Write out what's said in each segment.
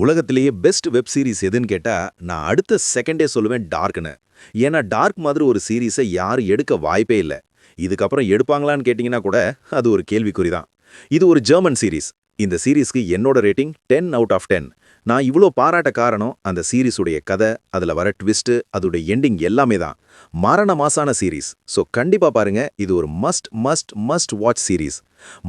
உலகத்திலேயே best web series எதுன்னு கேட்டா நான் அடுத்த செகண்டே சொல்லுவேன் டார்க்னு ஏன்னா டார்க் மாதிரி ஒரு சீரீஸை யாரும் எடுக்க வாய்ப்பே இல்லை. இதுக்கப்புறம் எடுப்பாங்களான்னு கேட்டிங்கன்னா கூட அது ஒரு கேள்விக்குறி தான் இது ஒரு ஜெர்மன் சீரிஸ் இந்த சீரிஸ்க்கு என்னோட rating ten out of ten நான் இவ்வளோ பாராட்ட காரணம் அந்த சீரீஸுடைய கதை அதில் வர ட்விஸ்ட்டு அதோட எண்டிங் எல்லாமே தான். மரண மாசான சீரிஸ் ஸோ கண்டிப்பாக பாருங்க இது ஒரு must must must watch series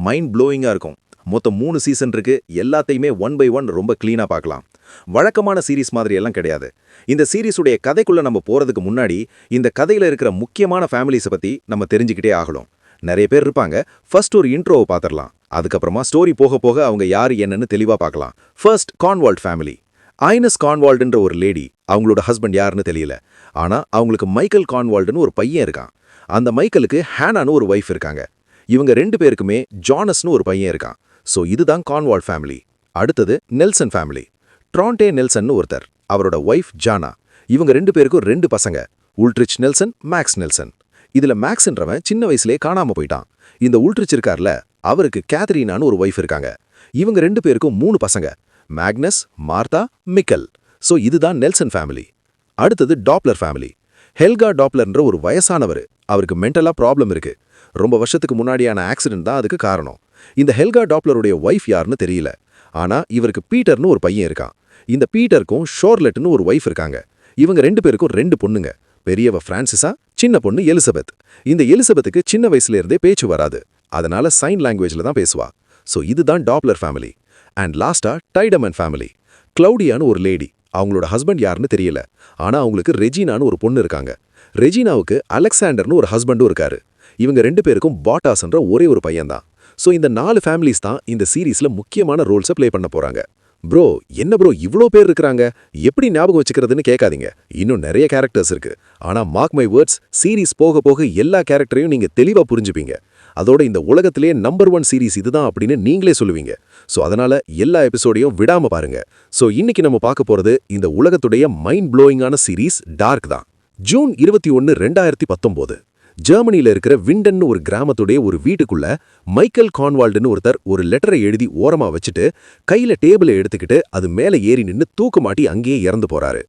mind ப்ளோயிங்காக இருக்கும். மொத்தம் மூணு சீசன் இருக்கு. எல்லாத்தையுமே ஒன் பை ஒன் ரொம்ப கிளீனாக பார்க்கலாம். வழக்கமான சீரிஸ் மாதிரி எல்லாம் கிடையாது. இந்த சீரிஸுடைய கதைக்குள்ள நம்ம போறதுக்கு முன்னாடி இந்த கதையில இருக்கிற முக்கியமான ஃபேமிலிஸை பத்தி நம்ம தெரிஞ்சுக்கிட்டே ஆகணும். நிறைய பேர் இருப்பாங்க. ஃபர்ஸ்ட் ஒரு இன்ட்ரோவை பார்த்துடலாம். அதுக்கப்புறமா ஸ்டோரி போக போக அவங்க யார் என்னன்னு தெளிவா பார்க்கலாம். ஃபர்ஸ்ட் கான்வால்ட் ஃபேமிலி ஐனஸ் கான்வால்டுன்ற ஒரு லேடி அவங்களோட ஹஸ்பண்ட் யாருன்னு தெரியல. ஆனா அவங்களுக்கு மைக்கேல் கான்வால்டுன்னு ஒரு பையன் இருக்கான். அந்த மைக்கேலுக்கு ஹேனான்னு ஒரு ஒய்ஃப் இருக்காங்க. இவங்க ரெண்டு பேருக்குமே ஜானஸ்னு ஒரு பையன் இருக்கான். ஸோ இதுதான் கான்வால் ஃபேமிலி அடுத்தது நெல்சன் ஃபேமிலி ட்ரான்டே நெல்சன் ஒருத்தர். அவரோட ஒய்ஃப் ஜானா இவங்க ரெண்டு பேருக்கும் ரெண்டு பசங்க. உல்ட்ரிச் நெல்சன் மேக்ஸ் நெல்சன் இதுல மேக்ஸ்ன்றவன் சின்ன வயசுலயே காணாம போயிட்டான். இந்த உல்ட்ரிச் இருக்கார்ல அவருக்கு கேத்தரினான்னு ஒரு ஒய்ஃப் இருக்காங்க. இவங்க ரெண்டு பேருக்கும் மூணு பசங்க. மேக்னஸ் மார்த்தா மிக்கல் சோ இதுதான் நெல்சன் ஃபேமிலி அடுத்தது டாப்லர் ஃபேமிலி ஹெல்கா டாப்லர்ன்ற ஒரு வயசானவர். அவருக்கு மென்டலா ப்ராப்ளம் இருக்கு. ரொம்ப வருஷத்துக்கு முன்னாடியான ஆக்சிடென்ட் தான் அதுக்கு காரணம். இந்த ஹெல்கா டாப்லருடைய ஒய்ஃப் யாருன்னு தெரியல. ஆனா இவருக்கு பீட்டர்னு ஒரு பையன் இருக்கான். இந்த பீட்டருக்கும் ஷோர்லெட்னு ஒரு ஒய்ஃப் இருக்காங்க. இவங்க ரெண்டு பேருக்கும் ரெண்டு பொண்ணுங்க. பெரியவ பிரான்சிஸா சின்ன பொண்ணு எலிசபெத். இந்த எலிசபெத்துக்கு சின்ன வயசுல இருந்தே பேச்சு வராது. அதனால சைன் லாங்குவேஜ்ல தான் பேசுவா. சோ இதுதான் டாப்லர் ஃபேமிலி அண்ட் லாஸ்டா டைடமன் ஃபேமிலி கிளவுடியான்னு ஒரு லேடி அவங்களோட ஹஸ்பண்ட் யாருன்னு தெரியல. ஆனா அவங்களுக்கு ரெஜினான்னு ஒரு பொண்ணு இருக்காங்க. ரெஜினாவுக்கு அலெக்சாண்டர்னு ஒரு ஹஸ்பண்டும் இருக்காரு. இவங்க ரெண்டு பேருக்கும் பாட்டாஸ்ன்ற ஒரே ஒரு பையன் தான் ஸோ இந்த நாலு ஃபேமிலிஸ் தான் இந்த சீரீஸில் முக்கியமான ரோல்ஸை ப்ளே பண்ண போறாங்க. ப்ரோ என்ன ப்ரோ இவ்ளோ பேர் இருக்கிறாங்க? எப்படி ஞாபகம் வச்சுக்கிறதுன்னு கேட்காதீங்க. இன்னும் நிறைய கேரக்டர்ஸ் இருக்கு. ஆனா மார்க் மை வேர்ட்ஸ் சீரீஸ் போக போக எல்லா கேரக்டரையும் நீங்க தெளிவா புரிஞ்சுப்பீங்க. அதோட இந்த உலகத்திலே நம்பர் ஒன் சீரீஸ் இதுதான் அப்படின்னு நீங்களே சொல்லுவீங்க. ஸோ அதனால எல்லா எபிசோடையும் விடாம பாருங்க. ஸோ இன்னைக்கு நம்ம பார்க்க போறது இந்த உலகத்துடைய மைண்ட் ப்ளோயிங்கான சீரீஸ் டார்க் தான். ஜூன் இருபத்தி ஒன்று ரெண்டாயிரத்தி பத்தொம்போது. ஜெர்மனியில இருக்கிற விண்டன்னு ஒரு கிராமத்துடைய ஒரு வீட்டுக்குள்ள மைக்கேல் கான்வால்டுன்னு ஒருத்தர் ஒரு லெட்டரை எழுதி ஓரமா வச்சுட்டு கையில டேபிளை எடுத்துக்கிட்டு அது மேல ஏறி நின்னு தூக்கு மாட்டி அங்கேயே இறந்து போறாரு.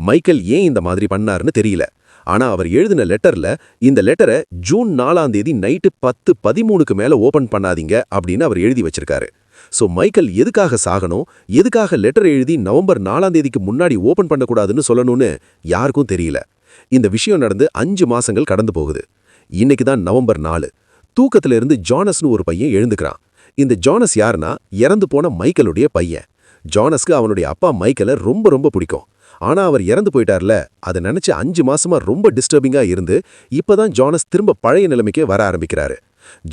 மைக்கேல் ஏன் இந்த மாதிரி பண்ணாருன்னு தெரியல. ஆனா அவர் எழுதின லெட்டர்ல இந்த லெட்டரை ஜூன் நாலாம் தேதி நைட்டு பத்து பதிமூணுக்கு மேல ஓபன் பண்ணாதீங்க அப்படின்னு அவர் எழுதி வச்சிருக்காரு. சோ மைக்கேல் எதுக்காக சாகணும் எதுக்காக லெட்டர் எழுதி நவம்பர் நாலாம் தேதிக்கு முன்னாடி ஓபன் பண்ணக்கூடாதுன்னு சொல்லணும்னு யாருக்கும் தெரியல. இந்த விஷயம் நடந்து அஞ்சு மாசங்கள் கடந்து போகுது. இன்னைக்கு தான் நவம்பர் நாலு. தூக்கத்துல இருந்து ஜானஸ்னு ஒரு பையன் எழுந்துக்கிறான். இந்த ஜானஸ் யாருன்னா இறந்து போன மைக்கேலுடைய பையன். ஜானஸ்க்கு அவனுடைய அப்பா மைக்கேலை ரொம்ப ரொம்ப பிடிக்கும். ஆனா அவர் இறந்து போயிட்டார்ல அதை நினைச்சு அஞ்சு மாசமா ரொம்ப டிஸ்டர்பிங்கா இருந்து இப்பதான் ஜானஸ் திரும்ப பழைய நிலைமைக்கே வர ஆரம்பிக்கிறாரு.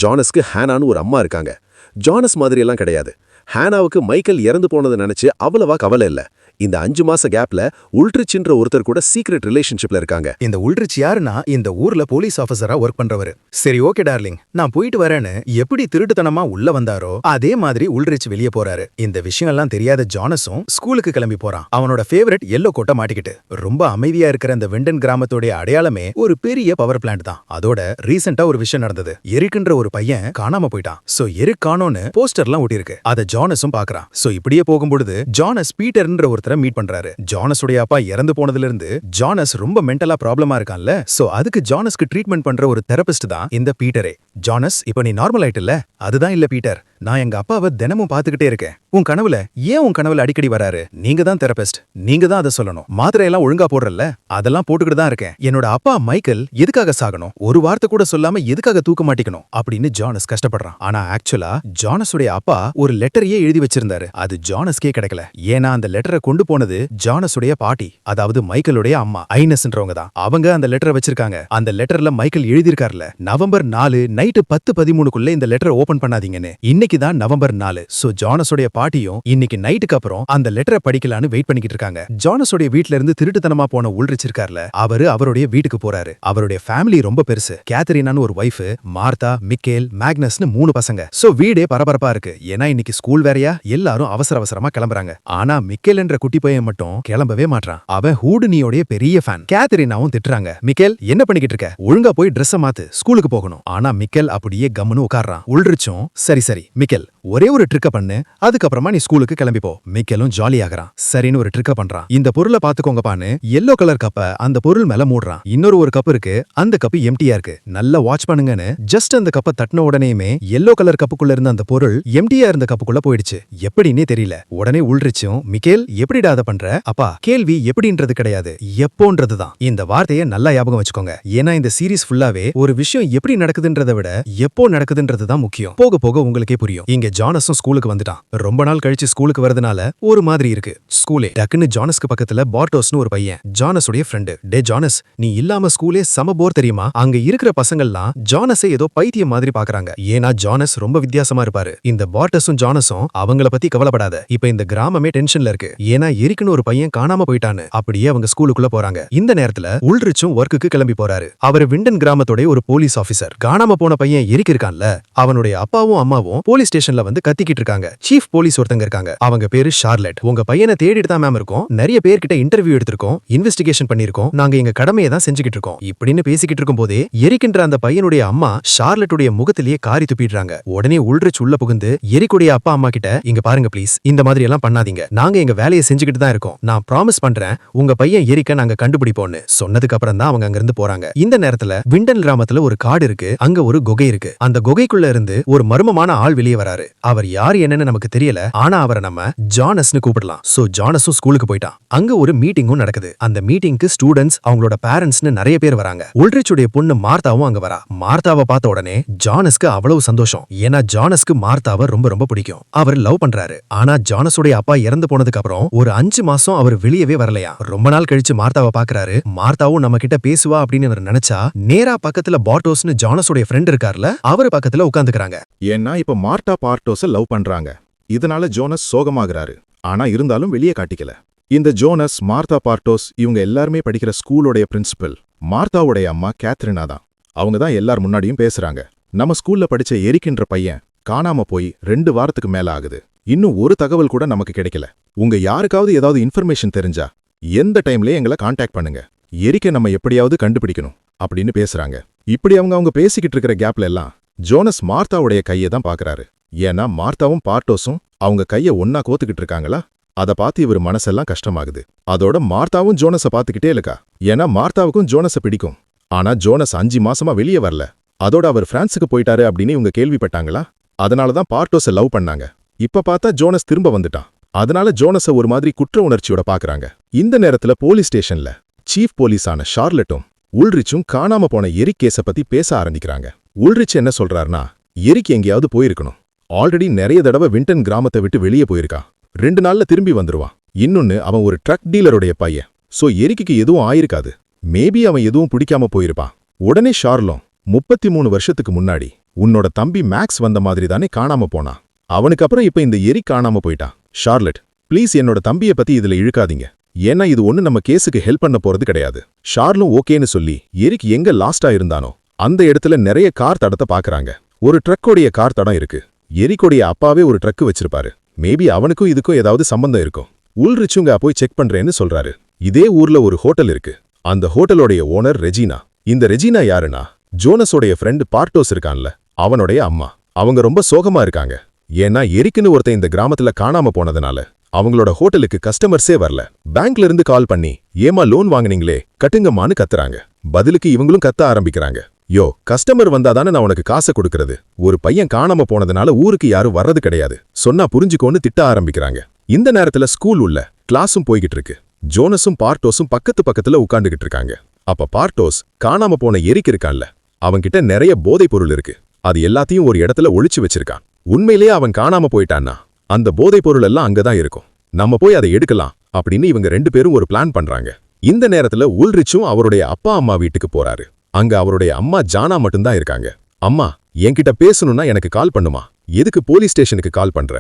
ஜானஸ்க்கு ஹேனான்னு ஒரு அம்மா இருக்காங்க. ஜானஸ் மாதிரியெல்லாம் கிடையாது. ஹேனாவுக்கு மைக்கேல் இறந்து போனதை நினைச்சு அவ்வளவா கவலை இல்ல. இந்த அஞ்சு மாச கேப்ல உல்ட்ரிச்ன்ற ஒருத்தர் கூட சீக்ரெட் ரிலேஷன்ஷிப்ல இருக்காங்க. இந்த உல்ட்ரிச் யாருன்னா இந்த ஊர்ல போலீஸ் ஆஃபீஸரா ஒர்க் பண்றவரு. சரி ஓகே டார்லிங் நான் போயிட்டு வரேன்னு எப்படி திருட்டுத்தனமா உள்ள வந்தாரோ அதே மாதிரி உல்ட்ரிச் வெளியே போறாரு. இந்த விஷயம் எல்லாம் தெரியாத ஜானஸும் ஸ்கூலுக்கு கிளம்பி போறான். அவனோட ஃபேவரட் எல்லோ கோட்டை மாட்டிக்கிட்டு. ரொம்ப அமைதியா இருக்கிற இந்த வெண்டன் கிராமத்தோட அடையாளமே ஒரு பெரிய பவர் பிளான்ட் தான். அதோட ரீசெண்டா ஒரு விஷயம் நடந்தது. எரிக்குன்ற ஒரு பையன் காணாம போயிட்டான். சோ எரிக் காணோன்னு போஸ்டர்லாம் ஒட்டியிருக்கு. அத ஜானஸும் பாக்குறான். சோ இப்படியே போகும்பொழுது ஜானஸ் பீட்டர்ன்ற ஒருத்தரை மீட் பண்றாரு. ஜானஸுடைய அப்பா இறந்து போனதுல இருந்து ஜானஸ் ரொம்ப மென்டலா ப்ராப்ளமா இருக்கான்ல? சோ அதுக்கு ஜானஸ்க்கு ட்ரீட்மெண்ட் பண்ற ஒரு தெரபிஸ்ட் தான் இந்த பீட்டரே. ஜானஸ் இப்ப நீ நார்மல் இல்ல அதுதான் இல்ல பீட்டர். நான் எங்க அப்பாவை தினமும் பாத்துக்கிட்டே இருக்கேன். உன் கனவுல ஏன் உன் கனவுல அடிக்கடி வராரு? நீங்க தான் தெரபிஸ்ட் நீங்க தான் அதை சொல்லணும். மாத்திரை எல்லாம் ஒழுங்கா போடுறல்ல? அதெல்லாம் போட்டுக்கிட்டு தான் இருக்கேன். என்னோட அப்பா மைக்கேல் எதுக்காக சாகணும்? ஒரு வார்த்தை கூட சொல்லாம எதுக்காக தூக்க மாட்டிக்கணும்? அப்படின்னு ஜானஸ் கஷ்டப்படுறான். ஆனா ஆக்சுவலா ஜானஸுடைய அப்பா ஒரு லெட்டரையே எழுதி வச்சிருந்தாரு. அது ஜானஸ்க்கே கிடைக்கல. ஏன்னா அந்த லெட்டரை கொண்டு போனது ஜானஸுடைய பாட்டி அதாவது மைக்கேலுடைய அம்மா ஐனஸ்ன்றவங்க தான். அவங்க அந்த லெட்டரை வச்சிருக்காங்க. அந்த லெட்டர்ல மைக்கேல் எழுதியிருக்காருல நவம்பர் நாலு நைட்டு பத்து பதிமூணுக்குள்ள இந்த லெட்டரை ஓபன் பண்ணாதீங்கன்னு. இன்னைக்கு தான் நவம்பர் நாலு. சோ ஜானஸோடைய பாட்டியும் இன்னைக்கு நைட்டுக்கு அப்புறம் அந்த லெட்டரை படிக்கலான்னு வெயிட் பண்ணிக்கிட்டு இருக்காங்க. ஜானஸோடைய வீட்ல இருந்து திருட்டுத்தனமா போன உள்ரிச் இருக்கார்ல அவரு அவருடைய வீட்டுக்கு போறாரு. அவருடைய ஃபேமிலி ரொம்ப பெருசு. கேத்தரினான்னு ஒரு ஒய்ஃப் மார்த்தா மிக்கேல் மேக்னஸ்னு மூணு பசங்க. சோ வீடே பரபரப்பா இருக்கு. ஏன்னா இன்னைக்கு ஸ்கூல் வேறையா? எல்லாரும் அவசர அவசரமா கிளம்புறாங்க. ஆனா மிக்கேல் என்ற குட்டி பையன் மட்டும் கிளம்பவே மாட்றான். அவன் ஹூடுனியோடைய பெரிய ஃபேன் கேத்தரினாவும் திட்டுறாங்க. மிக்கேல் என்ன பண்ணிக்கிட்டு இருக்க? ஒழுங்கா போய் ட்ரெஸ்ஸை மாத்து. ஸ்கூலுக்கு போகணும். ஆனா மிக்கேல் அப்படியே கம்முன்னு உட்கார்றான். உள்ரிச்சும் சரி சரி. மிக்கேல் ஒரே ஒரு ட்ரிக்க பண்ணு அதுக்கப்புறமா நீ ஸ்கூலுக்கு கிளம்பிப்போ போ. மிக்கேலும் ஜாலி ஆகிறான் சரின்னு ஒரு ட்ரிக்க பண்றான். இந்த பொருளை பாத்துக்கோங்கப்பான்னு எல்லோ கலர் கப்ப அந்த பொருள் மேல மூடுறான். இன்னொரு ஒரு கப் இருக்கு. அந்த கப் எம்டியா இருக்கு. நல்லா வாட்ச் பண்ணுங்கன்னு ஜஸ்ட் அந்த கப்பை தட்டின உடனேயுமே எல்லோ கலர் கப்புக்குள்ள இருந்த அந்த பொருள் எம்டியா இருந்த கப்புக்குள்ள போயிடுச்சு. எப்படின்னே தெரியல. உடனே உள்ரிச்சும் மிக்கேல் எப்படிடா அதை பண்ற? அப்பா கேள்வி எப்படின்றது கிடையாது. எப்போன்றதுதான். இந்த வார்த்தையை நல்லா ஞாபகம் வச்சுக்கோங்க. ஏன்னா இந்த சீரிஸ் ஃபுல்லாவே ஒரு விஷயம் எப்படி நடக்குதுன்றதை விட எப்போ நடக்குதுன்றது தான் முக்கியம். போக போக உங்களுக்கே புரியும். இங்க ஜானஸும் ஸ்கூலுக்கு வந்துட்டான். ரொம்ப நாள் கழிச்சு ஸ்கூலுக்கு வரதுனால ஒரு மாதிரி இருக்கு. ஸ்கூலே. டக்குன்னு ஜானஸ்க்கு பக்கத்துல பார்டோஸ்னு ஒரு பையன். ஜானஸுடைய ஃப்ரெண்டு டே ஜானஸ் நீ இல்லாம ஸ்கூலே சம போர் தெரியுமா? அங்க இருக்கிற பசங்கள்லாம் ஜானஸை ஏதோ பைத்தியம் மாதிரி பாக்குறாங்க. ஏன்னா ஜானஸ் ரொம்ப வித்தியாசமா இருப்பாரு. இந்த பார்டஸும் ஜானஸும் அவங்கள பத்தி கவலைப்படாத. இப்ப இந்த கிராமமே டென்ஷன்ல இருக்கு. ஏன்னா எரிக்குன்னு ஒரு பையன் காணாம போயிட்டான்னு அப்படியே அவங்க ஸ்கூலுக்குள்ள போறாங்க. இந்த நேரத்துல உள்ரிச்சும் ஒர்க்குக்கு கிளம்பி போறாரு. அவர் விண்டன் கிராமத்தோட ஒரு போலீஸ் ஆபீசர் காணாம போன பையன் எரிக் இருக்கான்ல அவனுடைய அப்பாவும் அம்மாவும் போலீஸ் போலீஸ் ஸ்டேஷன்ல வந்து கத்திக்கிட்டு இருக்காங்க. சீஃப் போலீஸ் ஒருத்தங்க இருக்காங்க. அவங்க பேரு ஷார்லெட். உங்க பையனை தேடிட்டு தான் மேம் இருக்கோம். நிறைய பேர்கிட்ட இன்டர்வியூ எடுத்திருக்கோம். இன்வெஸ்டிகேஷன் பண்ணிருக்கோம் நாங்க எங்க கடமையை தான் செஞ்சுக்கிட்டு இருக்கோம். இப்படின்னு பேசிக்கிட்டு இருக்கும் போதே எரிக்கின்ற அந்த பையனுடைய அம்மா ஷார்லெட்டுடைய முகத்திலேயே காரி துப்பிடுறாங்க. உடனே உள்ரிச் உள்ள புகுந்து எரிக்குடைய அப்பா அம்மா கிட்ட இங்க பாருங்க ப்ளீஸ் இந்த மாதிரி எல்லாம் பண்ணாதீங்க. நாங்க எங்க வேலையை செஞ்சுக்கிட்டு தான் இருக்கோம். நான் ப்ராமிஸ் பண்றேன் உங்க பையன் எரிக்க நாங்க கண்டுபிடிப்போம்னு. சொன்னதுக்கு அப்புறம் தான் அவங்க அங்கிருந்து போறாங்க. இந்த நேரத்துல விண்டன் கிராமத்துல ஒரு காடு இருக்கு. அங்க ஒரு குகை இருக்கு. அந்த குகைக்குள்ள இருந்து ஒரு மர்மமான ஆள் வெளியே வராரு. அவர் யார் என்னன்னு நமக்கு தெரியல. ஆனா அவரை நம்ம ஜானஸ்னு கூப்பிடலாம். சோ ஜானஸும் ஸ்கூலுக்கு போயிட்டான். அங்க ஒரு மீட்டிங்கும் நடக்குது. அந்த மீட்டிங்க்கு ஸ்டூடெண்ட்ஸ் அவங்களோட பேரண்ட்ஸ்னு நிறைய பேர் வராங்க. உள்ரிச்சுடைய பொண்ணு மார்த்தாவும் அங்க வரா. மார்த்தாவை பார்த்த உடனே ஜானஸ்க்கு அவ்வளவு சந்தோஷம். ஏன்னா ஜானஸ்க்கு மார்த்தாவை ரொம்ப ரொம்ப பிடிக்கும். அவர் லவ் பண்றாரு. ஆனா ஜானஸுடைய அப்பா இறந்து போனதுக்கு அப்புறம் ஒரு அஞ்சு மாசம் அவர் வெளியவே வரலையா? ரொம்ப நாள் கழிச்சு மார்த்தாவை பாக்குறாரு மார்த்தாவும் நம்ம கிட்ட பேசுவா அப்படின்னு அவர் நினைச்சா நேரா பக்கத்துல பாட்டோஸ்னு ஜானஸுடைய ஃப்ரெண்ட் இருக்கார்ல அவர் பக்கத்துல உட்காந்துக்கிறாங்க ஏன்னா இப்ப மார்ட்டா பார்ட்டோஸ லவ் பண்றாங்க. இதனால ஜோனஸ் சோகமாகறாரு. ஆனா இருந்தாலும் வெளியே காட்டிக்கல. இந்த ஜோனஸ் மார்த்தா பார்ட்டோஸ் இவங்க எல்லாருமே படிக்கிற ஸ்கூலோடைய பிரின்சிபல். மார்த்தாவுடைய அம்மா கேத்ரினா தான். அவங்க தான் எல்லார் முன்னாடியும் பேசுறாங்க. நம்ம ஸ்கூல்ல படிச்ச எரிக்கின்ற பையன் காணாம போய் ரெண்டு வாரத்துக்கு மேல ஆகுது. இன்னும் ஒரு தகவல் கூட நமக்கு கிடைக்கல. உங்க யாருக்காவது ஏதாவது இன்ஃபர்மேஷன் தெரிஞ்சா எந்த டைம்லயே எங்களை காண்டாக்ட் பண்ணுங்க. எரிக்க நம்ம எப்படியாவது கண்டுபிடிக்கணும். அப்படின்னு பேசுறாங்க. இப்படி அவங்க அவங்க பேசிக்கிட்டு இருக்கிற கேப்ல எல்லாம் ஜோனஸ் மார்த்தாவுடைய கையை தான் பாக்குறாரு ஏன்னா மார்த்தாவும் பார்ட்டோஸும் அவங்க கைய ஒன்னா கோத்துக்கிட்டு இருக்காங்களா? அத பார்த்து இவர் மனசெல்லாம் கஷ்டமாகுது. அதோட மார்த்தாவும் ஜோனஸ பாத்துக்கிட்டே இருக்கா. ஏன்னா மார்த்தாவுக்கும் ஜோனஸ பிடிக்கும். ஆனா ஜோனஸ் அஞ்சு மாசமா வெளியே வரல. அதோட அவர் பிரான்ஸுக்கு போயிட்டாரு அப்படின்னு இவங்க கேள்விப்பட்டாங்களா? அதனால தான் பார்ட்டோஸ லவ் பண்ணாங்க. இப்ப பார்த்தா ஜோனஸ் திரும்ப வந்துட்டான். அதனால ஜோனஸ ஒரு மாதிரி குற்ற உணர்ச்சியோட பாக்குறாங்க இந்த நேரத்துல போலீஸ் ஸ்டேஷன்ல சீஃப் போலீஸான ஷார்லெட்டும் உள்ரிச்சும் காணாம போன எரிக் கேஸை பத்தி பேச ஆரம்பிக்கிறாங்க. உள்ரிச் என்ன சொல்றாருன்னா எரிக்கு எங்கேயாவது போயிருக்கணும். ஆல்ரெடி நிறைய தடவை விண்டன் கிராமத்தை விட்டு வெளியே போயிருக்கான். ரெண்டு நாள்ல திரும்பி வந்துருவான். இன்னொன்னு அவன் ஒரு ட்ரக் டீலருடைய பையன். சோ எரிக்கு எதுவும் ஆயிருக்காது. மேபி அவன் எதுவும் பிடிக்காம போயிருப்பான். உடனே ஷார்லோம் முப்பத்தி மூணு வருஷத்துக்கு முன்னாடி உன்னோட தம்பி மேக்ஸ் வந்த மாதிரி தானே காணாம போனான். அவனுக்கு அப்புறம் இப்ப இந்த எரி காணாம போயிட்டான். ஷார்லெட் ப்ளீஸ் என்னோட தம்பிய பத்தி இதுல இழுக்காதீங்க. ஏன்னா இது ஒண்ணு நம்ம கேஸுக்கு ஹெல்ப் பண்ண போறது கிடையாது. ஷார்லும் ஓகேன்னு சொல்லி எரிக் எங்க லாஸ்டா இருந்தானோ அந்த இடத்துல நிறைய கார் தடத்தை பாக்குறாங்க. ஒரு ட்ரக்கோடைய கார் தடம் இருக்கு. எரிக்கோடைய அப்பாவே ஒரு ட்ரக் வச்சிருப்பாரு. மேபி அவனுக்கும் இதுக்கும் ஏதாவது சம்பந்தம் இருக்கும். உள்ரிச்சுங்க போய் செக் பண்றேன்னு சொல்றாரு. இதே ஊர்ல ஒரு ஹோட்டல் இருக்கு. அந்த ஹோட்டலோடைய ஓனர் ரெஜினா. இந்த ரெஜினா யாருன்னா? ஜோனஸோடைய ஃப்ரெண்ட் பார்ட்டோஸ் இருக்கான்ல. அவனுடைய அம்மா. அவங்க ரொம்ப சோகமா இருக்காங்க. ஏன்னா எரிக்குன்னு ஒருத்தன் இந்த கிராமத்துல காணாம போனதுனால அவங்களோட ஹோட்டலுக்கு கஸ்டமர்ஸே வரல. பேங்க்ல இருந்து கால் பண்ணி ஏமா லோன் வாங்குனீங்களே கட்டுங்கம்மான்னு கத்துறாங்க. பதிலுக்கு இவங்களும் கத்த ஆரம்பிக்கிறாங்க. யோ கஸ்டமர் வந்தாதானே நான் உனக்கு காசை கொடுக்கறது. ஒரு பையன் காணாம போனதுனால ஊருக்கு யாரும் வர்றது கிடையாது. சொன்னா புரிஞ்சுக்கோன்னு திட்ட ஆரம்பிக்கிறாங்க. இந்த நேரத்துல ஸ்கூல் உள்ள கிளாஸும் போய்கிட்டு இருக்கு. ஜோனஸும் பார்ட்டோஸும் பக்கத்து பக்கத்துல உட்காந்துகிட்டு இருக்காங்க. அப்ப பார்ட்டோஸ் காணாம போன எரிக் இருக்கான்ல. அவன்கிட்ட நிறைய போதைப் பொருள் இருக்கு. அது எல்லாத்தையும் ஒரு இடத்துல ஒழிச்சு வச்சிருக்கான். உண்மையிலேயே அவன் காணாம போயிட்டான்னா அந்த போதைப் பொருள் எல்லாம் அங்கதான் இருக்கும். நம்ம போய் அதை எடுக்கலாம் அப்படின்னு இவங்க ரெண்டு பேரும் ஒரு பிளான் பண்றாங்க. இந்த நேரத்துல உல்ரிச்சும் அவருடைய அப்பா அம்மா வீட்டுக்கு போறாரு. அங்க அவருடைய அம்மா ஜானா மட்டும்தான் இருக்காங்க. அம்மா என்கிட்ட பேசணும்னா எனக்கு கால் பண்ணுமா? எதுக்கு போலீஸ் ஸ்டேஷனுக்கு கால் பண்ற?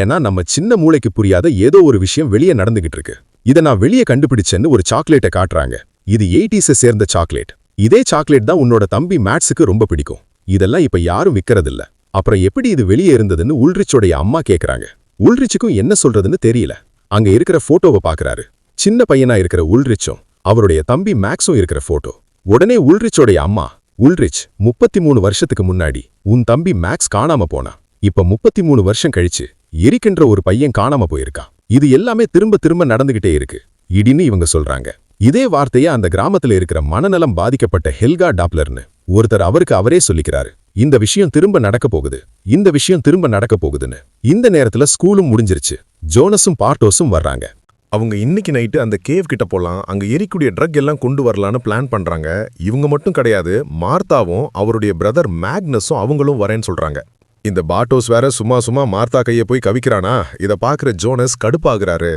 ஏன்னா நம்ம சின்ன மூளைக்கு புரியாத ஏதோ ஒரு விஷயம் வெளியே நடந்துகிட்டு இருக்கு. இதை நான் வெளியே கண்டுபிடிச்சேன்னு ஒரு சாக்லேட்டை காட்டுறாங்க. இது எயிட்டிஸை சேர்ந்த சாக்லேட். இதே சாக்லேட் தான் உன்னோட தம்பி மேட்ஸுக்கு ரொம்ப பிடிக்கும். இதெல்லாம் இப்ப யாரும் விற்கிறதில்ல அப்புறம் எப்படி இது வெளியே இருந்ததுன்னு உள்ரிச்சோடைய அம்மா கேக்குறாங்க. உள்ரிச்சுக்கும் என்ன சொல்றதுன்னு தெரியல. அங்க இருக்கிற போட்டோவை பாக்குறாரு. சின்ன பையனா இருக்கிற உள்ரிச்சும் அவருடைய தம்பி மேக்ஸும் இருக்கிற போட்டோ. உடனே உல்ரிச்சோடைய அம்மா உள்ரிச் முப்பத்தி மூணு வருஷத்துக்கு முன்னாடி உன் தம்பி மேக்ஸ் காணாம போனா இப்ப முப்பத்தி மூணு வருஷம் கழிச்சு எரிக்கின்ற ஒரு பையன் காணாம போயிருக்கான் இது எல்லாமே திரும்ப திரும்ப நடந்துகிட்டே இருக்கு. இடின்னு இவங்க சொல்றாங்க. இதே வார்த்தைய அந்த கிராமத்துல இருக்கிற மனநலம் பாதிக்கப்பட்ட ஹெல்கா டாப்லர்னு ஒருத்தர் அவருக்கு அவரே சொல்லிக்கிறாரு. இந்த விஷயம் திரும்ப நடக்க போகுது. இந்த விஷயம் திரும்ப நடக்க போகுதுன்னு. இந்த நேரத்துல ஸ்கூலும் முடிஞ்சிருச்சு. ஜோனஸும் பார்ட்டோஸும் வர்றாங்க. அவங்க இன்னைக்கு நைட்டு அந்த கேவ் கிட்ட போகலாம் அங்கே எரிக்கூடிய ட்ரக் எல்லாம் கொண்டு வரலான்னு பிளான் பண்ணுறாங்க இவங்க மட்டும் கிடையாது மார்த்தாவும் அவருடைய பிரதர் மேக்னஸும் அவங்களும் வரேன்னு சொல்கிறாங்க இந்த பாட்டோஸ் வேற சும்மா சும்மா மார்த்தா கையை போய் கவிக்கிறானா? இதை பார்க்குற ஜோனஸ் கடுப்பாகிறாரு.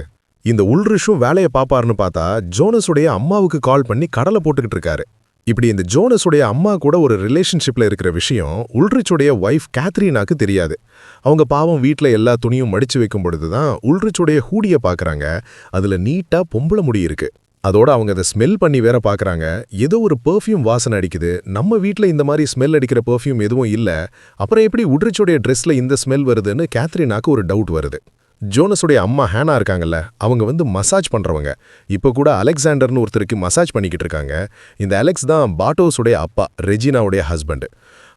இந்த உள்ரிஷும் வேலையை பார்ப்பாருன்னு பார்த்தா ஜோனஸுடைய அம்மாவுக்கு கால் பண்ணி கடலை போட்டுக்கிட்டு இருக்காரு. இப்படி இந்த ஜோனஸுடைய அம்மா கூட ஒரு ரிலேஷன்ஷிப்ல இருக்கிற விஷயம் உல்ரிச்சுடைய ஒய்ஃப் கேத்ரீனாக்கு தெரியாது. அவங்க பாவம் வீட்டில் எல்லா துணியும் மடிச்சு வைக்கும் பொழுது தான் உல்ரிச்சுடைய ஹூடிய பார்க்குறாங்க அதுல நீட்டா பொம்பளை முடி இருக்கு. அதோட அவங்க அதை ஸ்மெல் பண்ணி வேற பார்க்குறாங்க ஏதோ ஒரு பெர்ஃப்யூம் வாசனை அடிக்குது. நம்ம வீட்ல இந்த மாதிரி ஸ்மெல் அடிக்கிற பெர்ஃப்யூம் எதுவும் இல்ல. அப்புறம் எப்படி உட்ரிச்சுடைய ட்ரெஸ்ஸில் இந்த ஸ்மெல் வருதுன்னு கேத்ரினாக்கு ஒரு டவுட் வருது. ஜோனஸுடைய அம்மா ஹேனா இருக்காங்கல்ல அவங்க வந்து மசாஜ் பண்ணுறவங்க இப்போ கூட அலெக்சாண்டர்னு ஒருத்தருக்கு மசாஜ் பண்ணிக்கிட்டு இருக்காங்க. இந்த அலெக்ஸ் தான் பாட்டோஸுடைய அப்பா ரெஜினாவுடைய ஹஸ்பண்ட்.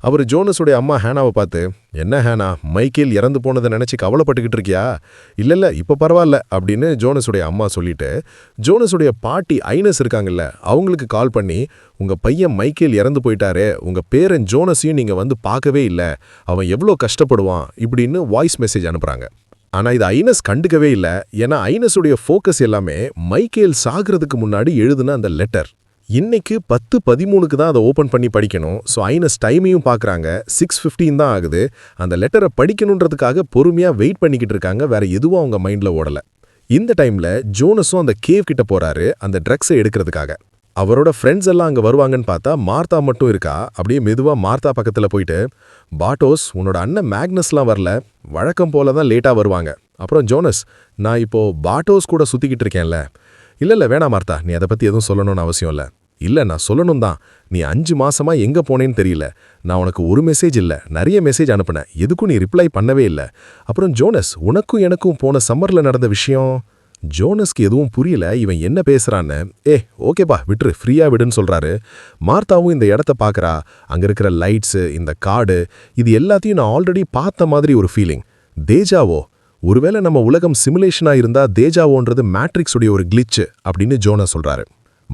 அவர் ஜோனஸுடைய அம்மா ஹேனாவை பார்த்து என்ன ஹேனா மைக்கேல் இறந்து போனதை நினச்சி கவலைப்பட்டுக்கிட்டு இருக்கியா? இல்லை இல்லை இப்போ பரவாயில்ல அப்படின்னு ஜோனஸுடைய அம்மா சொல்லிட்டு ஜோனஸுடைய பாட்டி ஐனஸ் இருக்காங்கல்ல அவங்களுக்கு கால் பண்ணி உங்கள் பையன் மைக்கேல் இறந்து போயிட்டாரே உங்கள் பேரன் ஜோனஸையும் நீங்கள் வந்து பார்க்கவே இல்லை அவன் எவ்வளோ கஷ்டப்படுவான் இப்படின்னு வாய்ஸ் மெசேஜ் அனுப்புகிறாங்க ஆனால் இது ஐனஸ் கண்டுக்கவே இல்லை. ஏன்னா ஐனஸுடைய ஃபோக்கஸ் எல்லாமே மைக்கேல் சாகிறதுக்கு முன்னாடி எழுதுன அந்த லெட்டர் இன்னைக்கு பத்து பதிமூணுக்கு தான் அதை ஓப்பன் பண்ணி படிக்கணும். ஸோ ஐனஸ் டைமையும் பார்க்குறாங்க சிக்ஸ் ஃபிஃப்டீன் தான் ஆகுது. அந்த லெட்டரை படிக்கணுன்றதுக்காக பொறுமையா வெயிட் பண்ணிக்கிட்டு இருக்காங்க. வேற எதுவும் அவங்க மைண்ட்ல ஓடல. இந்த டைம்ல ஜோனஸும் அந்த கேவ் கிட்ட போறாரு. அந்த ட்ரக்ஸை எடுக்கிறதுக்காக. அவரோட ஃப்ரெண்ட்ஸ் எல்லாம் அங்கே வருவாங்கன்னு பார்த்தா மார்த்தா மட்டும் இருக்கா? அப்படியே மெதுவாக மார்த்தா பக்கத்துல போயிட்டு பாட்டோஸ் உன்னோட அண்ணன் மேக்னஸ்லாம் வரல. வழக்கம் போல தான் லேட்டாக வருவாங்க. அப்புறம் ஜோனஸ் நான் இப்போ பாட்டோஸ் கூட சுத்திக்கிட்டு இருக்கேன்ல. இல்லை இல்லை வேணாம் மார்த்தா. நீ அதை பத்தி எதுவும் சொல்லணும்னு அவசியம் இல்ல. இல்ல நான் சொல்லணும் தான். நீ அஞ்சு மாசமா எங்க போனேன்னு தெரியல. நான் உனக்கு ஒரு மெசேஜ் இல்லை. நிறைய மெசேஜ் அனுப்புனேன். எதுக்கும் நீ ரிப்ளை பண்ணவே இல்ல. அப்புறம் ஜோனஸ் உனக்கும் எனக்கும் போன சம்மர்ல நடந்த விஷயம்? ஜோனஸ்க்கு எதுவும் புரியல இவன் என்ன பேசுறான்னு. ஏ ஓகேப்பா விட்டுரு ஃப்ரீயா விடுன்னு சொல்றாரு. மார்த்தாவும் இந்த இடத்த பாக்குறா. அங்க இருக்கிற லைட்ஸ் இந்த காடு இது எல்லாத்தையும் நான் ஆல்ரெடி பார்த்த மாதிரி ஒரு ஃபீலிங் தேஜாவோ ஒருவேளை நம்ம உலகம் சிமுலேஷனா இருந்தா தேஜாவோன்றது மேட்ரிக்ஸுடைய ஒரு கிளிச்சு அப்படின்னு ஜோனா சொல்றாரு.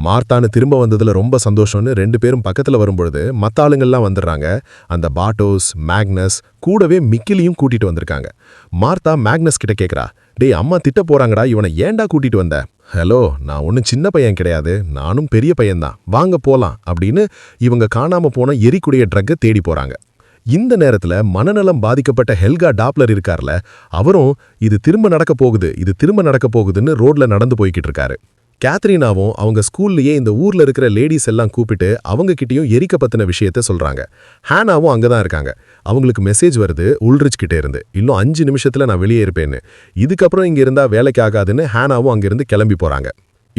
மார்த்தானு திரும்ப வந்ததுல ரொம்ப சந்தோஷம்னு ரெண்டு பேரும் பக்கத்துல வரும்பொழுது மத்த ஆளுங்கள்லாம் வந்துடுறாங்க. அந்த பாட்டோஸ் மேக்னஸ் கூடவே மிக்கிலியும் கூட்டிட்டு வந்திருக்காங்க. மார்த்தா மேக்னஸ் கிட்ட கேட்கறா டேய் அம்மா திட்ட போறாங்கடா இவனை ஏன்டா கூட்டிட்டு வந்த? ஹலோ நான் ஒன்றும் சின்ன பையன் கிடையாது நானும் பெரிய பையன்தான். வாங்க போலாம் அப்படின்னு இவங்க காணாம போன எரிக்குடைய ட்ரக்கை தேடி போறாங்க. இந்த நேரத்துல மனநலம் பாதிக்கப்பட்ட ஹெல்கா டாப்லர் இருக்கார்ல அவரும் இது திரும்ப நடக்க போகுது இது திரும்ப நடக்க போகுதுன்னு ரோட்ல நடந்து போய்கிட்டு இருக்காரு. கேத்ரினாவும் அவங்க ஸ்கூல்லயே இந்த ஊர்ல இருக்கிற லேடிஸ் எல்லாம் கூப்பிட்டு அவங்க கிட்டயும் எரிக்க பத்தின விஷயத்த சொல்றாங்க. ஹேனாவும் அங்கதான் இருக்காங்க. அவங்களுக்கு மெசேஜ் வருது உள்ரிச்கிட்டே இருந்து. இன்னும் அஞ்சு நிமிஷத்துல நான் வெளியே இருப்பேன்னு. இதுக்கப்புறம் இங்க இருந்தா வேலைக்கு ஆகாதுன்னு ஹேனாவும் அங்கிருந்து கிளம்பி போறாங்க.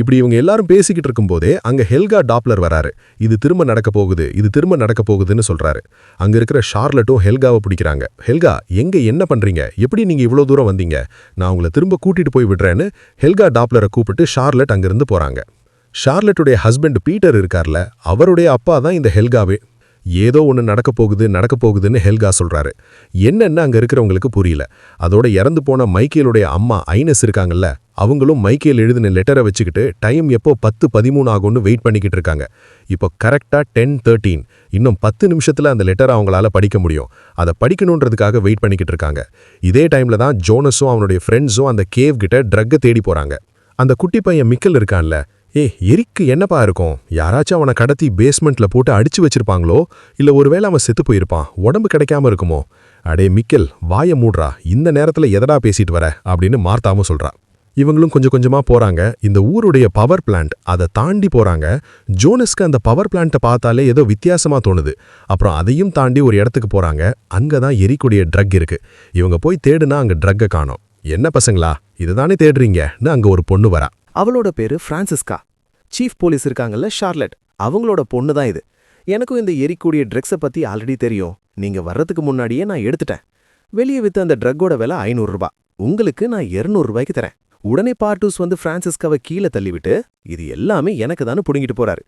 இப்படி இவங்க எல்லாரும் பேசிக்கிட்டு இருக்கும்போதே அங்க ஹெல்கா டாப்லர் வராரு. இது திரும்ப நடக்க போகுது இது திரும்ப நடக்க போகுதுன்னு சொல்றாரு. அங்க இருக்கிற ஷார்லட்டும் ஹெல்காவை பிடிக்கிறாங்க. ஹெல்கா எங்க என்ன பண்றீங்க? எப்படி நீங்க இவ்வளவு தூரம் வந்தீங்க? நான் உங்களை திரும்ப கூட்டிட்டு போய் விடுறேன்னு ஹெல்கா டாப்லரை கூப்பிட்டு ஷார்லட் அங்கிருந்து போறாங்க. ஷார்லட்டுடைய ஹஸ்பண்ட் பீட்டர் இருக்கார்ல அவருடைய அப்பா தான் இந்த ஹெல்காவே. ஏதோ ஒன்று நடக்க போகுது நடக்க போகுதுன்னு ஹெல்கா சொல்கிறாரு என்னென்னு அங்கே இருக்கிறவங்களுக்கு புரியல. அதோட இறந்து போன மைக்கேலுடைய அம்மா ஐனஸ் இருக்காங்கல்ல அவங்களும் மைக்கேல் எழுதின லெட்டரை வச்சுக்கிட்டு டைம் எப்போ பத்து பதிமூணு ஆகும்னு வெயிட் பண்ணிக்கிட்டு இருக்காங்க. இப்போ கரெக்டாக டென் தேர்ட்டீன் இன்னும் பத்து நிமிஷத்தில் அந்த லெட்டரை அவங்களால படிக்க முடியும். அதை படிக்கணுன்றதுக்காக வெயிட் பண்ணிக்கிட்டு இருக்காங்க. இதே டைமில் தான் ஜோனஸும் அவனுடைய ஃப்ரெண்ட்ஸும் அந்த கேவ் கிட்ட ட்ரக்கை தேடி போகிறாங்க அந்த குட்டி பையன் மிக்கல் இருக்கான்ல ஏ எரிக்கு என்னப்பா இருக்கும்? யாராச்சும் அவனை கடத்தி பேஸ்மெண்ட்ல போட்டு அடிச்சு வச்சிருப்பாங்களோ? இல்ல ஒருவேளை அவன் செத்து போயிருப்பான்? உடம்பு கிடைக்காம இருக்குமோ? அடே மிக்கல் வாய மூடுறா. இந்த நேரத்துல எதடா பேசிட்டு வர? அப்படின்னு மார்த்தாவும் சொல்றா. இவங்களும் கொஞ்சம் கொஞ்சமா போறாங்க. இந்த ஊருடைய பவர் பிளான்ட் அதை தாண்டி போறாங்க. ஜோனஸ்க்கு அந்த பவர் பிளான்ட்டை பார்த்தாலே ஏதோ வித்தியாசமா தோணுது. அப்புறம் அதையும் தாண்டி ஒரு இடத்துக்கு போறாங்க. அங்கதான் எரிக்கூடிய ட்ரக் இருக்கு. இவங்க போய் தேடுனா அங்க ட்ரக்கை காணோம். என்ன பசங்களா? இதுதானே தேடுறீங்கன்னு அங்க ஒரு பொண்ணு வரா. அவளோட பேரு பிரான்சிஸ்கா. சீஃப் போலீஸ் இருக்காங்கல்ல ஷார்லட். அவங்களோட பொண்ணு தான் இது. எனக்கும் இந்த எரிக்கூடிய ட்ரக்ஸை பத்தி ஆல்ரெடி தெரியும். நீங்க வர்றதுக்கு முன்னாடியே நான் எடுத்துட்டேன். வெளியே வித்த அந்த ட்ரக்கோட விலை ஐநூறுரூபா உங்களுக்கு நான் 200 ரூபாய்க்கு தரேன். உடனே பார்ட்டூஸ் வந்து பிரான்சிஸ்காவை கீழே தள்ளிவிட்டு இது எல்லாமே எனக்கு தானே பிடுங்கிட்டு போறாரு.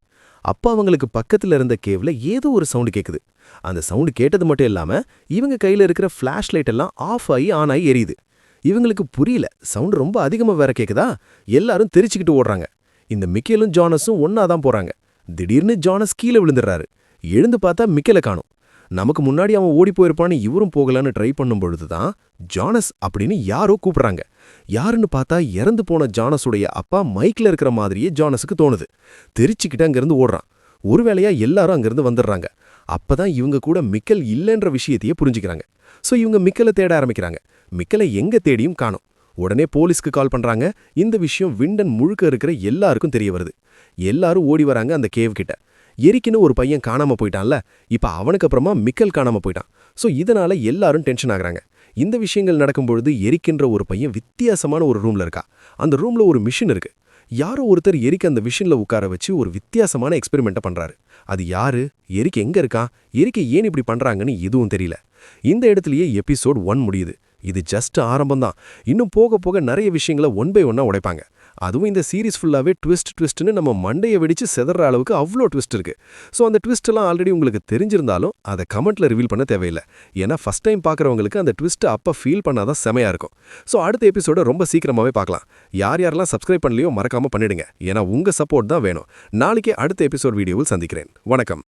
அப்போ அவங்களுக்கு பக்கத்துல இருந்த கேவ்ல ஏதோ ஒரு சவுண்ட் கேக்குது. அந்த சவுண்டு கேட்டது மட்டும் இல்லாம இவங்க கையில இருக்கிற ஃபிளாஷ் லைட் எல்லாம் ஆஃப் ஆகி ஆன் ஆகி எரியுது. இவங்களுக்கு புரியல. சவுண்ட் ரொம்ப அதிகமா வேற கேக்குதா? எல்லாரும் தெரிச்சுக்கிட்டு ஓடுறாங்க. இந்த மிக்கேலும் ஜானஸும் ஒன்னா தான் போறாங்க. திடீர்னு ஜானஸ் கீழே விழுந்துடுறாரு. எழுந்து பார்த்தா மிக்கல காணும். நமக்கு முன்னாடி அவன் ஓடி போயிருப்பான்னு இவரும் போகலான்னு ட்ரை பண்ணும் பொழுது தான் ஜானஸ் அப்படின்னு யாரோ கூப்பிட்றாங்க. யாருன்னு பார்த்தா இறந்து போன ஜானஸுடைய அப்பா மைக்ல இருக்கிற மாதிரியே ஜானஸுக்கு தோணுது. தெரிச்சுக்கிட்டு அங்கிருந்து ஓடுறான். ஒருவேளையா எல்லாரும் அங்கிருந்து வந்துடுறாங்க. அப்பதான் இவங்க கூட மிக்கல் இல்லைன்ற விஷயத்தையே புரிஞ்சுக்கிறாங்க. சோ இவங்க மிக்கலை தேட ஆரம்பிக்கிறாங்க. மிக்கலை எங்க தேடியும் காணும். உடனே போலீஸ்க்கு கால் பண்றாங்க. இந்த விஷயம் விண்டன் முழுக்க இருக்கிற எல்லாருக்கும் தெரிய வருது. எல்லாரும் ஓடி வராங்க அந்த கேவ் கிட்ட. எரிக்கின்னு ஒரு பையன் காணாம போயிட்டான்ல. இப்ப அவனுக்கு அப்புறமா மிக்கல் காணாம போயிட்டான். சோ இதனால எல்லாரும் டென்ஷன் ஆகுறாங்க. இந்த விஷயங்கள் நடக்கும்பொழுது எரிக்கின்ற ஒரு பையன் வித்தியாசமான ஒரு ரூம்ல இருக்கா. அந்த ரூம்ல ஒரு மிஷின் இருக்கு. யாரோ ஒருத்தர் எரிக்க அந்த மிஷின்ல உட்கார வச்சு ஒரு வித்தியாசமான எக்ஸ்பெரிமெண்ட்டை பண்றாரு. அது யாரு? எரிக்கு எங்க இருக்கான் எரிக்க ஏன் இப்படி பண்றாங்கன்னு இதுவும் தெரியல. இந்த இடத்துலயே எபிசோட் ஒன் முடியுது. இது ஜஸ்ட் ஆரம்பம் தான் இன்னும் போக போக நிறைய விஷயங்களை ஒன் பை ஒன்னா உடைப்பாங்க. அதுவும் இந்த சீரிஸ் ஃபுல்லாவே ட்விஸ்ட் ட்விஸ்ட்னு நம்ம மண்டையை வெடிச்சு செதற அளவுக்கு அவ்வளோ ட்விஸ்ட் இருக்கு. ஸோ அந்த ட்விஸ்ட்லாம் ஆல்ரெடி உங்களுக்கு தெரிஞ்சிருந்தாலும் அதை கமெண்ட்ல ரிவீல் பண்ண தேவையில்லை. ஏன்னா ஃபர்ஸ்ட் டைம் பார்க்குறவங்களுக்கு அந்த ட்விஸ்ட்டை அப்போ ஃபீல் பண்ணாதான் செமையா இருக்கும். ஸோ அடுத்த எபிசோட ரொம்ப சீக்கிரமாவே பார்க்கலாம். யார் யாரெல்லாம் சப்ஸ்கிரைப் பண்ணலையோ மறக்காம பண்ணிடுங்க. ஏன்னா உங்க சப்போர்ட் தான் வேணும். நாளைக்கே அடுத்த எபிசோட் வீடியோவில் சந்திக்கிறேன். வணக்கம்.